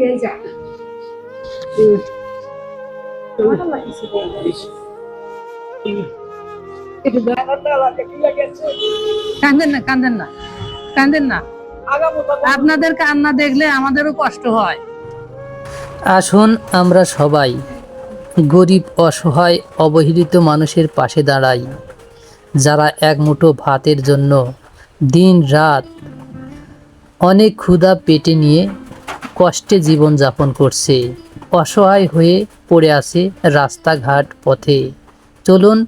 হয়ে যায় কান্দেন না কান্দেন না কান্দেন না। আপনাদের কান্না দেখলে আমাদেরও কষ্ট হয়। আসুন আমরা সবাই গরিব অসহায় অবহেলিত মানুষের পাশে দাঁড়াই। যারা এক মুঠো ভাতের জন্য দিন রাত অনেক ক্ষুধা পেটে নিয়ে কষ্টে জীবন যাপন করছে। অসহায় হয়ে পড়ে আছে রাস্তাঘাট পথে। চলুন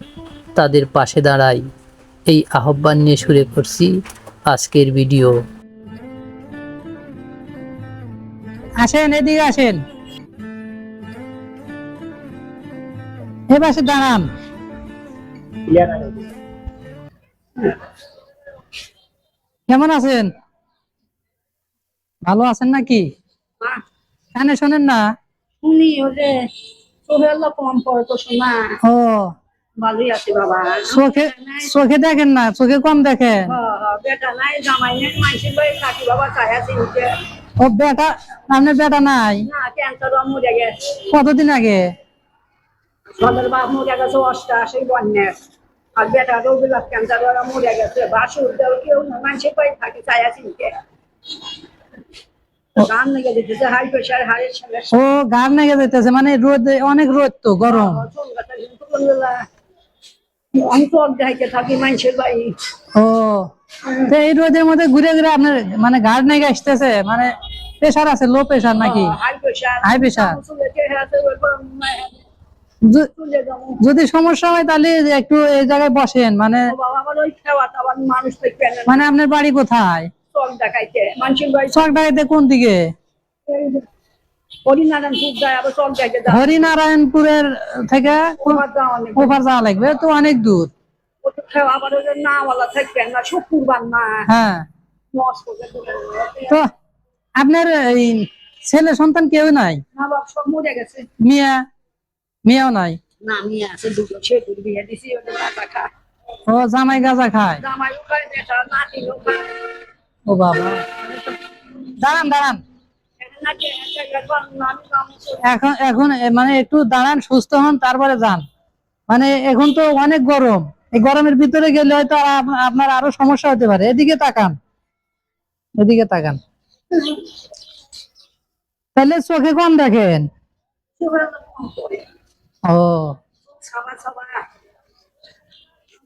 তাদের পাশে দাঁড়াই। এই আহ্বান নিয়ে শুরু করছি আজকের ভিডিও। আসেন, এদিকে আসেন। এ পাশে দাঁড়ান। কেমন আছেন? ভালো আছেন নাকি? কানে শোনেন না? শুনি ওরে চোখের কম পড়ে তো শোনা ও। ভালোই আছে বাবা। চোখে চোখে দেখেন না? চোখে কম দেখেন? হ, বেটা নাই জামাই নাই মাইসির বাড়ি থাকি বাবা আছে নিচে ও বেটা আপনার বেটা নাই? না ক্যান্সার মরে গেছে। কতদিন আগে? সদর বাপ মরে গেছে অষ্টাশি বন্যার আর বেটা রবিলাস ক্যান্সার মরে গেছে। বাসুর দেও কেউ না মাইসির বাড়ি থাকি চাই আছে নিচে গান লেগে যেতেছে ও মানে রোদ অনেক রোদ তো গরম। ও তো এই রোদের মধ্যে ঘুরে ঘুরে আপনার মানে গাড় নেগে আসতেছে? মানে প্রেশার আছে লো প্রেশার নাকি? হাই প্রেশার হাই প্রেশার যদি সমস্যা হয় তাহলে একটু এই জায়গায় বসেন মানে মানে আপনার বাড়ি কোথায়? চক দেখাইতে মানুষের বাড়ি চক ডাকাইতে কোন দিকে? হরিনারায়ণপুর যায় আবার চক হরিনারায়ণপুরের থেকে ওপার যাওয়া লাগবে তো অনেক দূর। আবার ওই নাওয়ালা না শুক্রবার না। হ্যাঁ। তো আপনার এই ছেলে সন্তান কেউ নাই? মিয়া? মিয়াও নাই? ও জামাই গাজা খায়। জামাইও খায় বেটা নাতিও খায়। ও বাবা। দাঁড়ান দাঁড়ান। এখন এখন মানে একটু দাঁড়ান, সুস্থ হন, তারপরে যান। মানে এখন তো অনেক গরম। এই গরমের ভিতরে গেলে হয়তো আপনার আরও সমস্যা হতে পারে। এদিকে তাকান। এদিকে তাকান। তাহলে চোখে কম দেখেন। ও।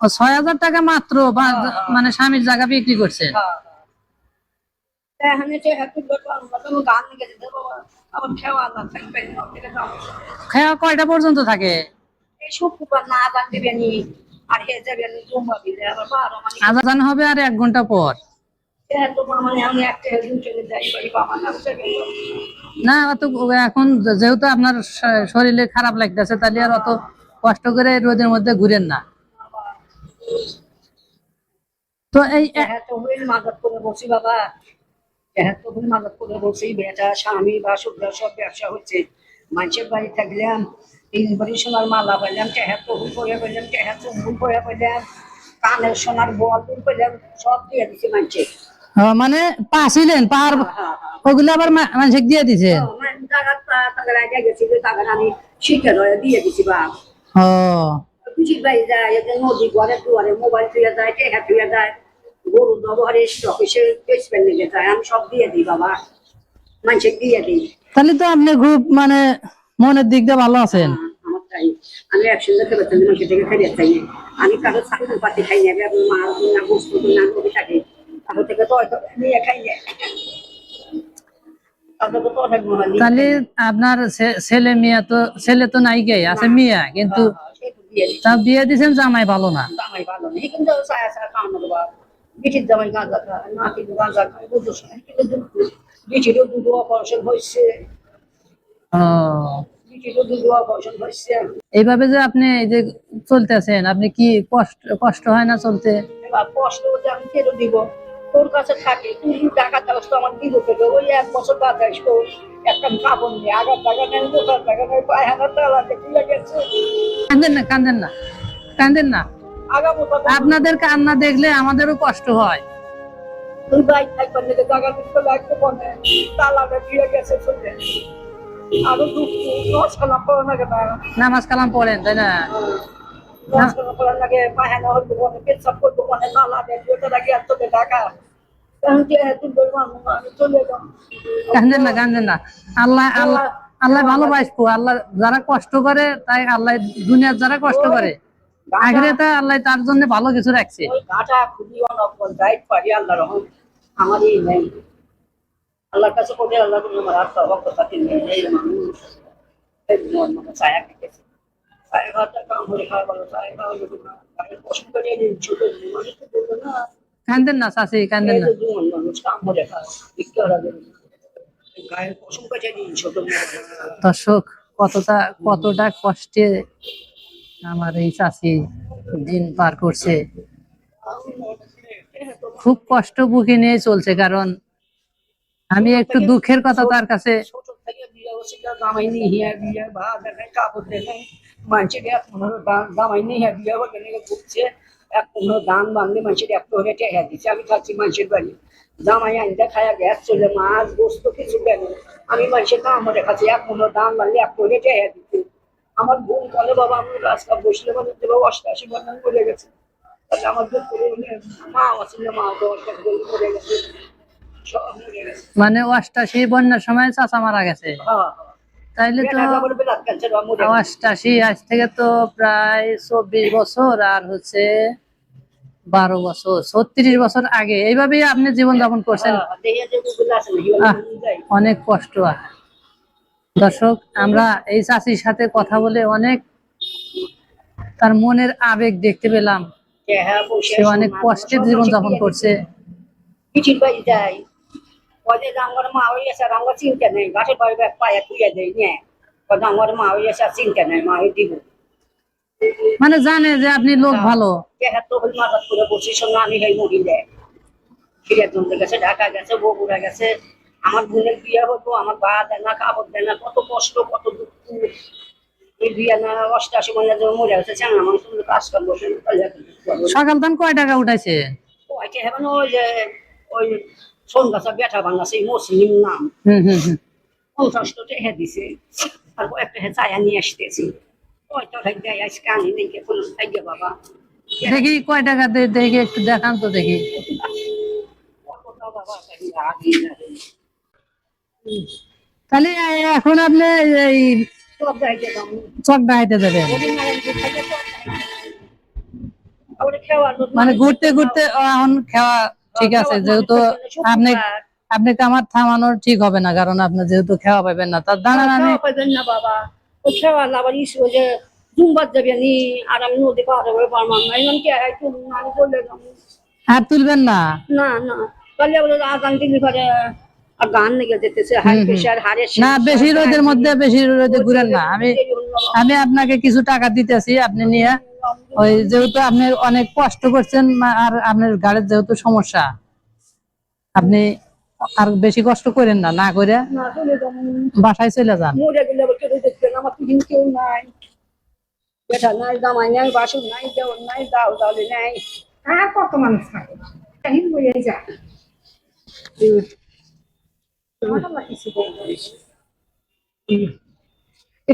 ছয় হাজার টাকা মাত্র মানে স্বামীর জায়গা বিক্রি করছেন এখানে যে হাতে কোনো গান লেগে যেতে বাবা আমার খেওয়া না থাকবে না থেকে দাও খাওয়া কয়টা পর্যন্ত থাকে? আজান হবে আর এক ঘণ্টা পর। না অত এখন যেহেতু আপনার শরীরে খারাপ লাগতেছে তাহলে আর অত কষ্ট করে রোদের মধ্যে ঘুরেন না। তো এই হ্যাঁ বসি বাবা। হ্যাঁ বসি বেটা স্বামী বা শুক্র সব ব্যবসা হচ্ছে। মানুষের বাড়ি থাকলাম তিন ভরি সোনার মালা পাইলাম হ্যাঁ করে পাইলাম হ্যাঁ করে পাইলাম কানের সোনার বল পাইলাম সব দিয়ে দিছি মানুষে। মানে পাছিলেন পাহাড় হ্যাঁ ওগুলো আবার মানুষ দিয়ে দিছে? হ্যাঁ টাকা টাকা আগে গেছি টাকা আমি শিখে দিয়ে দিছি বা ও। বাড়ি যায় নদী ঘরে দুয়ারে মোবাইল থুয়ে যায় টেহা থুয়ে যায়। গরু ব্যবহারে স্টক এসে লেগে যায়। আমি সব দিয়ে দিই বাবা। মানুষের দিয়ে দিই। তাহলে তো আপনি খুব মানে মনের দিক দিয়ে ভালো আছেন। আমার তাই। আমি একসঙ্গে খেতে মানুষের থেকে খেতে চাই আমি কারও ছাগল পাতি খাই না আমি মার না গোস্ত না নদী থাকে। কারও থেকে তো নিয়ে খাই না। তাহলে আপনার ছেলে মেয়ে তো ছেলে তো নাই গে আছে মেয়ে কিন্তু। তা বিয়ে দিছেন জামাই ভালো না। জামাই ভালো নেই কিন্তু সায়া সায়া বিটির জামাই গাঁজা খায় নাতির গাঁজা খায় কিন্তু বিটিরও দুটো অপারেশন হয়েছে। এইভাবে যে আপনি এই যে চলতেছেন আপনি কি কষ্ট কষ্ট হয় না চলতে? কষ্ট হচ্ছে আমি কেটে দিব। তোর কাছে থাকে তুই টাকা চাস তো আমার দিব ওই এক বছর বাদ আসব। টাকা টাকা টাকা লাগে কান্দেন না কান্দেন না কান্দেন না। আপনাদের কান্না দেখলে আমাদেরও কষ্ট হয়। টাকা নামাজ কালাম পড়েন তাই না? দশ খানা পড়া লাগে পায়ে না হইতে বলে পেছাব করতে তালা দেয় ওটা কান্দেন না কান্দেন না। আল্লাহ আল্লাহ আল্লাহ ভালোবাসবো। আল্লাহ যারা কষ্ট করে তাই আল্লাহ দুনিয়ার যারা কষ্ট করে আখেরাতে আল্লাহ তার জন্য ভালো কিছু রাখছে। আল্লাহর কাছে কোটে আল্লাহ তুমি আমার হাত সব কথা নেই এই মানুষ। এই মনে ছায়া কেটেছে ছায়া খাওয়াটা কাম হলে খাওয়া ভালো ছায়া খাওয়া না তাহলে কষ্ট করে নিন ছোট মানুষ তো বলব না কান্দেন না চাষি কান্দেন না। দর্শক, কতটা কতটা কষ্টে আমার এই চাষি দিন পার করছে। খুব কষ্ট বুকে নিয়ে চলছে, কারণ আমি একটু দুঃখের কথা তার কাছে এক পনেরো হিয়া দান বান্ধে মানুষের এক পনেরো টেকা দিচ্ছে আমি খাচ্ছি মানুষের বাড়ি। জামাই খায়া গ্যাস চলে মাছ গোস্ত কিছু কেন আমি মানুষের দাম হতে খাচ্ছি এক পনেরো দান বান্ধে এক পনেরো টেকা দিচ্ছে আমার বোন বলে বাবা আমি রাস্তা বসলে বলে যে বাবা অষ্টাশি বন্ধন করে গেছে। তাহলে আমার দুঃখ করে মা আছিল মা বছর ধরে মরে গেছে। গেছে। মানে অষ্টাশি বন্যার সময় চাচা মারা গেছে? হ্যাঁ। তাইলে তো। অষ্টাশি আজ থেকে তো প্রায় চব্বিশ বছর আর হচ্ছে বারো বছর ছত্রিশ বছর আগে। এইভাবেই আপনি জীবন যাপন করছেন। হ্যাঁ, দেখে যে গুগল আছে না, হিরো আহ। অনেক কষ্ট। দর্শক আমরা এই চাষির সাথে কথা বলে অনেক তার মনের আবেগ দেখতে পেলাম। হ্যাঁ, সে অনেক শোনা, কষ্টের সব জীবন যাপন করছে আমার মা হয়ে চিন্তা নেই। গাছের বাড়ি ব্যাগ পায়ে তুলে দেয় নিয়ে। মা হয়ে গেছে আর চিন্তা নেই মা হয়ে দিব। মানে জানে যে আপনি লোক ভালো। হ্যাঁ করে বসে সঙ্গে আমি গেছে ঢাকা গেছে বগুড়া গেছে। আমার বোনের বিয়ে হতো আমার বা দেয় না কাপড় দেয় না কত কষ্ট কত দুঃখ। মনে সকাল তখন কয় টাকা উঠাইছে? ওইটা হেবেন ওই সন্ধ্যাসা বেটা সেই মুসলিম নাম। পঞ্চাশটা টেহে দিছে। আর একটা হে চায়া নিয়ে আসতেছি। ভাই দেয় আজকে আনি নেই কোনো আইগে বাবা। দেখি কয় টাকা দে- দেখি একটু দেখান তো দেখি। তাহলে এখন আপনি এই চক মানে ঘুরতে ঘুরতে এখন খাওয়া ঠিক আছে যেহেতু আপনি। আপনি আমার থামানোর ঠিক হবে না কারণ আপনি যেহেতু খাওয়া পাবেন না। তার দাঁড়ান আমি খাওয়া পাইবেন না বাবা। ও খাওয়ার আবার ইস ওই যে জুম্বার যাবে নি আর আমি নদী পার পারলাম না। এমন কি হয় তুমি আমি বললে। আর তুলবেন না? না না। তাহলে বলে আগান দিলি পরে আর গান লেগে যেতেছে হাই প্রেশার হারে না বেশি রোদের মধ্যে বেশি রোদে ঘুরেন না। আমি আমি আপনাকে কিছু টাকা দিতেছি আপনি নিয়ে ওই যেহেতু আপনি অনেক কষ্ট করছেন আর আপনার গাড়ির যেহেতু সমস্যা আপনি আর বেশি কষ্ট করেন না না করে বাসায় চলে যান।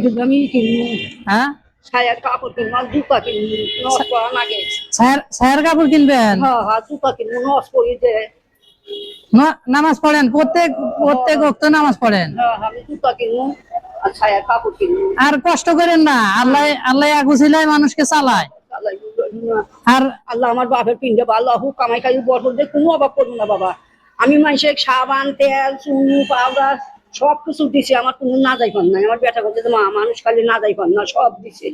জমি কিনবো হ্যাঁ? ছায়ার কাপড় কিনবো আর জুতা কিনবো নস করা লাগে। ছায়ার কাপড় কিনবেন? হ্যাঁ হ্যাঁ জুতা কিনবো নস করি যে। নামাজ পড়েন প্রত্যেক প্রত্যেক অক্ত নামাজ পড়েন। হ্যাঁ আমি জুতা কিনবো আর ছায়ার কাপড় কিনবো। আর কষ্ট করেন না আল্লাহ আল্লাহ আগুছিলাই মানুষকে চালায়। আর আল্লাহ আমার বাপের পিণ্ডে বা আল্লাহ কামাই খাই বছর দিয়ে কোনো অভাব করব না বাবা। আমি মানুষের সাবান তেল চুনু পাউডার সব কিছু দিছি আমার কোনো না যাই পান না আমার বেটা করছে মা মানুষ খালি না যাই পান না সব দিছে।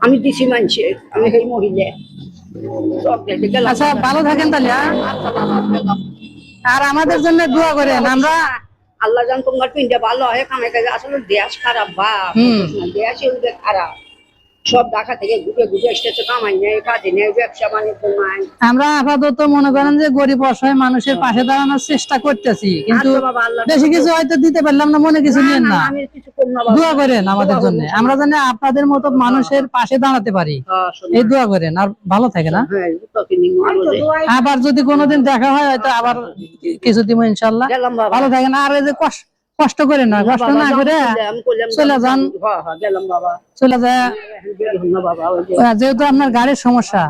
আমি দিছি মানছি আমি সেই মহিলা। সব আচ্ছা ভালো থাকেন তাহলে হ্যাঁ? আর আমাদের জন্য দোয়া করেন আমরা আল্লাহ জান তোমার পিনটা ভালো হয় কামে কাজে। আসলে দেশ খারাপ বা দেশ খারাপ। সব ঢাকা থেকে ঘুরে ঘুরে এসেছে কামাই নেই কাজে নেই ব্যবসা বাণিজ্য নাই। আমরা আপাতত মনে করেন যে গরিব অসহায় মানুষের পাশে দাঁড়ানোর চেষ্টা করতেছি কিন্তু বেশি কিছু হয়তো দিতে পারলাম না মনে কিছু নিয়েন না না। দোয়া করেন আমাদের জন্য। আমরা জানি আপনাদের মতো মানুষের পাশে দাঁড়াতে পারি। হ্যাঁ, এই দোয়া করেন আর ভালো থাকে না? হ্যাঁ। আবার যদি কোনোদিন দেখা হয় হয়তো আবার কিছু দিব ইনশাল্লাহ। ভালো থাকেন। আর এই যে কষ্ট কষ্ট করে না কষ্ট না করে চলে যান। চলে যায় যেহেতু আপনার গাড়ির সমস্যা।